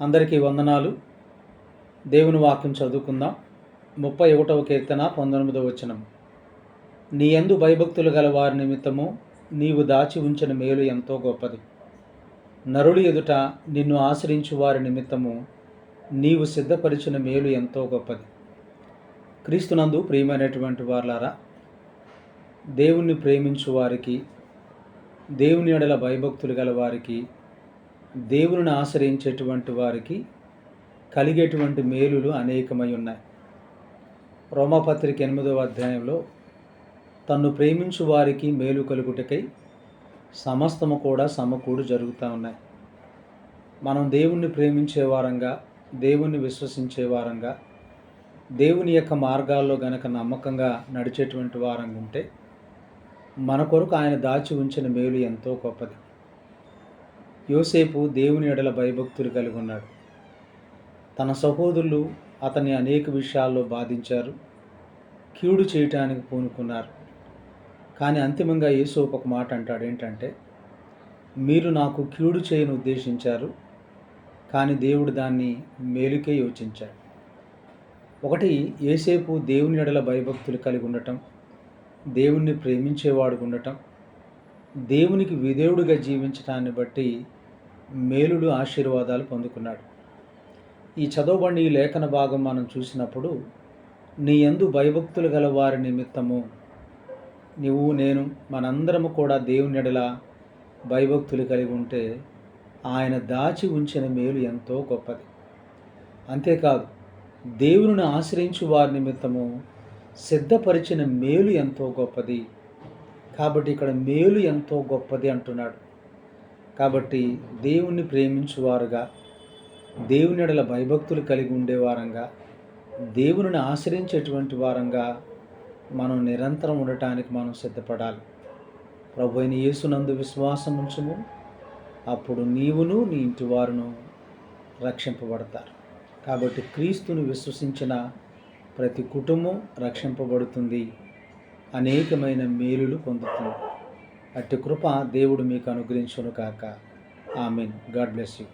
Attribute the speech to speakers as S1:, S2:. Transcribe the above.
S1: అందరికీ వందనాలు. దేవుని వాక్యం చదువుకుందాం. ముప్పై ఒకటవ కీర్తన పంతొమ్మిదవ వచనం. నీ యందు భయభక్తులు గల వారి నిమిత్తము నీవు దాచి ఉంచిన మేలు ఎంతో గొప్పది. నరుడి ఎదుట నిన్ను ఆశ్రయించు వారి నిమిత్తము నీవు సిద్ధపరిచిన మేలు ఎంతో గొప్పది. క్రీస్తునందు ప్రియమైనటువంటి వార్లారా దేవుణ్ణి ప్రేమించు వారికి దేవుని ఎడల భయభక్తులు గల వారికి దేవుని ఆశ్రయించేటువంటి వారికి కలిగేటువంటి మేలులు అనేకమై ఉన్నాయి. రోమపత్రిక ఎనిమిదవ అధ్యాయంలో తన్ను ప్రేమించు వారికి మేలు కలుగుటకై సమస్తము కూడా సమకూడు జరుగుతూ ఉన్నాయి. మనం దేవుణ్ణి ప్రేమించే వారంగా దేవుణ్ణి విశ్వసించే వారంగా దేవుని యొక్క మార్గాల్లో గనక నమ్మకంగా నడిచేటువంటి వారంగా ఉంటే మన కొరకు ఆయన దాచి ఉంచిన మేలు ఎంతో గొప్పది. యోసేపు దేవుని ఎడల భయభక్తులు కలిగి ఉన్నాడు తన సహోదరులు అతన్ని అనేక విషయాల్లో బాధించారు కీడు చేయటానికి పూనుకున్నారు. కానీ అంతిమంగా యేసోపు ఒక మాట అంటాడు ఏంటంటే మీరు నాకు కీడు చేయని ఉద్దేశించారు కానీ దేవుడు దాన్ని మేలుకే యోచించాడు. ఒకటి ఏసేపు దేవుని ఎడల భయభక్తులు కలిగి ఉండటం దేవుణ్ణి ప్రేమించేవాడు ఉండటం దేవునికి విధేవుడిగా జీవించటాన్ని బట్టి మేలుడు ఆశీర్వాదాలు పొందుకున్నాడు. ఈ చదవబడిన ఈ లేఖన భాగం మనం చూసినప్పుడు నీ ఎందు భయభక్తులు గల వారి నిమిత్తము నువ్వు నేను మనందరము కూడా దేవుని ఎడల భయభక్తులు కలిగి ఉంటే ఆయన దాచి ఉంచిన మేలు ఎంతో గొప్పది. అంతేకాదు దేవుని ఆశ్రయించు వారి నిమిత్తము సిద్ధపరిచిన మేలు ఎంతో గొప్పది. కాబట్టి ఇక్కడ మేలు ఎంతో గొప్పది అంటున్నాడు. కాబట్టి దేవుణ్ణి ప్రేమించువారుగా దేవుని ఎడల భయభక్తులు కలిగి ఉండేవారంగా దేవుని ఆశ్రయించేటువంటి వారంగా మనం నిరంతరం ఉండటానికి మనం సిద్ధపడాలి. ప్రభు అయిన యేసునందు విశ్వాసం ఉంచుము. అప్పుడు నీవును నీ ఇంటి వారును రక్షింపబడతారు. కాబట్టి క్రీస్తుని విశ్వసించిన ప్రతి కుటుంబం రక్షింపబడుతుంది. అనేకమైన మేలులు పొందుతుంది. అట్టి కృప దేవుడు మీకు అనుగ్రహించును కాక. ఆమెన్. God bless you.